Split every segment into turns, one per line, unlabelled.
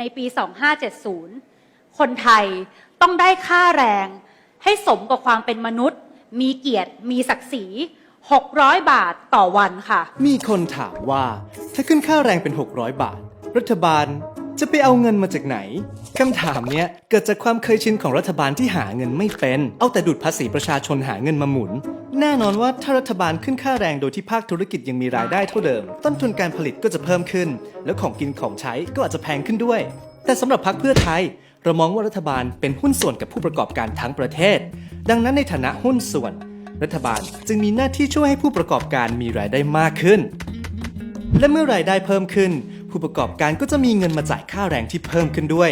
ในปี 2570 คนไทยต้องได้ค่าแรง ให้สมกับความเป็นมนุษย์ มีเกียรติ มีศักดิ์ศรี 600 บาทต่อวันค่ะ
มีคนถามว่า ถ้าขึ้นค่าแรงเป็น 600 บาท รัฐบาล จะไปเอาเงินมาจากไหน คำถามเนี้ยเกิดจากความเคยชินของรัฐบาลที่หาเงินไม่เป็น เอาแต่ดูดภาษีประชาชนหาเงินมาหมุน แน่นอนว่าถ้ารัฐบาลขึ้นค่าแรงโดยที่ภาคธุรกิจยังมีรายได้เท่าเดิม ต้นทุนการผลิตก็จะเพิ่มขึ้น แล้วของกินของใช้ก็อาจจะแพงขึ้นด้วย แต่สำหรับพรรคเพื่อไทย เรามองว่ารัฐบาลเป็นหุ้นส่วนกับผู้ประกอบการทั้งประเทศ ดังนั้นในฐานะหุ้นส่วน รัฐบาลจึงมีหน้าที่ช่วยให้ผู้ประกอบการมีรายได้มากขึ้น และเมื่อรายได้เพิ่มขึ้น ผู้ประกอบการก็จะมีเงินมาจ่ายค่าแรงที่เพิ่มขึ้นด้วย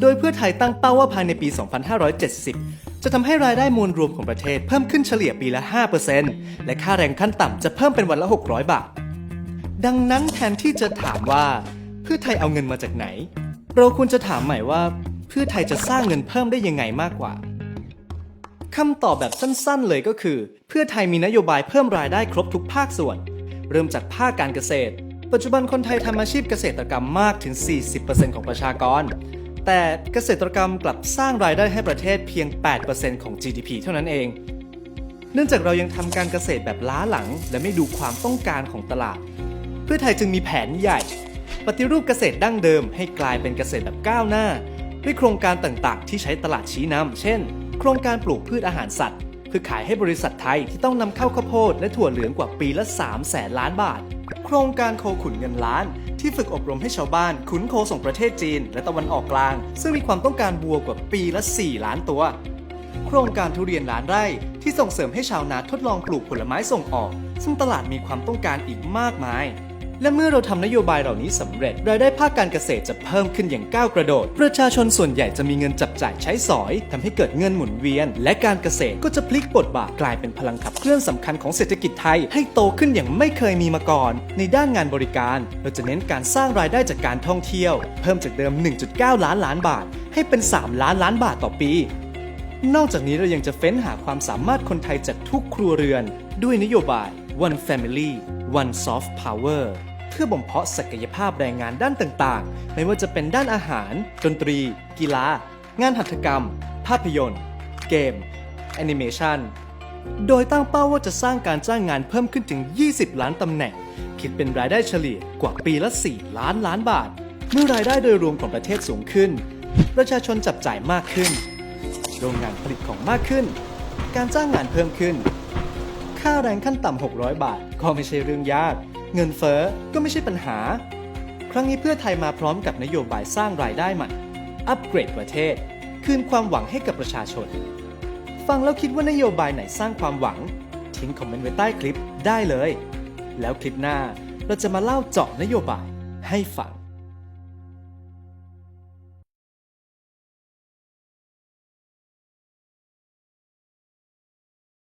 โดยเพื่อไทยตั้งเป้าว่าภายในปี 2570 จะทำให้รายได้มวลรวมของประเทศเพิ่มขึ้นเฉลี่ยปีละ 5%และค่าแรงขั้นต่ำจะเพิ่มเป็นวันละ 600 บาท ดังนั้นแทนที่จะถามว่า เพื่อไทยเอาเงินมาจากไหน เราควรจะถามใหม่ว่า เพื่อไทยจะสร้างเงินเพิ่มได้ยังไงมากกว่าคำตอบแบบสั้นๆ เลยก็คือ เพื่อไทยมีนโยบายเพิ่มรายได้ครบทุกภาคส่วน เริ่มจากภาคการเกษตร ปัจจุบันคนไทยทำอาชีพเกษตรกรรมมากถึง 40%ของประชากร แต่เกษตรกรรมกลับสร้างรายได้ให้ประเทศเพียง 8%ของ GDP เท่านั้นเอง เนื่องจากเรายังทำการเกษตรแบบล้าหลัง และไม่ดูความต้องการของตลาด เพื่อไทยจึงมีแผนใหญ่ ปฏิรูปเกษตรดั้งเดิมให้กลายเป็นเกษตรแบบก้าวหน้า ด้วยโครงการต่างๆ ที่ใช้ตลาดชี้นำเช่น โครงการปลูกพืชอาหารสัตว์เพื่อขายให้บริษัทไทยที่ต้องนำเข้าข้าวโพดและถั่วเหลืองกว่าปีละ3แสนล้านบาท โครงการโคขุนเงินล้าน ที่ฝึกอบรมให้ชาวบ้านขุนโคส่งประเทศจีน และตะวันออกกลาง ซึ่งมีความต้องการบัวกว่าปีละ 4 ล้านตัว โครงการทุเรียนล้านไร่ที่ส่งเสริมให้ชาวนาทดลองปลูกผลไม้ส่งออก ซึ่งตลาดมีความต้องการอีกมากมาย และเมื่อเราทำนโยบายเหล่านี้สำเร็จ รายได้ภาคการเกษตรจะเพิ่มขึ้นอย่างก้าวกระโดด ประชาชนส่วนใหญ่จะมีเงินจับจ่ายใช้สอยทำให้เกิดเงินหมุนเวียน และการเกษตรก็จะพลิกบทบาทกลายเป็นพลังขับเคลื่อนสำคัญของเศรษฐกิจไทย ให้โตขึ้นอย่างไม่เคยมีมาก่อน ในด้านงานบริการ เราจะเน้นการสร้างรายได้จากการท่องเที่ยว เพิ่มจากเดิม 1.9 ล้านล้านบาท ให้เป็น 3 ล้านล้านบาทต่อปี นอกจากนี้เรายังจะเฟ้นหาความสามารถคนไทยจากทุกครัวเรือน ด้วยนโยบาย One Family One Soft Power เพื่อบ่มเพาะศักยภาพแรงงานด้านต่างๆ ไม่ว่าจะเป็นด้านอาหาร ดนตรี กีฬา งานหัตถกรรม ภาพยนตร์ เกม แอนิเมชันโดยตั้งเป้าว่าจะสร้างการจ้างงานเพิ่มขึ้นถึง 20 ล้านตำแหน่ง คิดเป็นรายได้เฉลี่ยกว่าปีละ 4 ล้านล้านบาท เมื่อรายได้โดยรวมของประเทศสูงขึ้น ประชาชนจับจ่ายมากขึ้น โรงงานผลิตของมากขึ้น การจ้างงานเพิ่มขึ้น ค่าแรงขั้นต่ำ 600 บาท ก็ไม่ใช่เรื่องยาก เงินเฟ้อก็ไม่ใช่ปัญหา ครั้งนี้เพื่อไทยมาพร้อมกับนโยบายสร้างรายได้ใหม่ อัปเกรดประเทศ คืนความหวังให้กับประชาชน ฟังแล้วคิดว่านโยบายไหนสร้างความหวัง ทิ้งคอมเมนต์ไว้ใต้คลิปได้เลย แล้วคลิปหน้าเราจะมาเล่าเจาะนโยบายให้ฟัง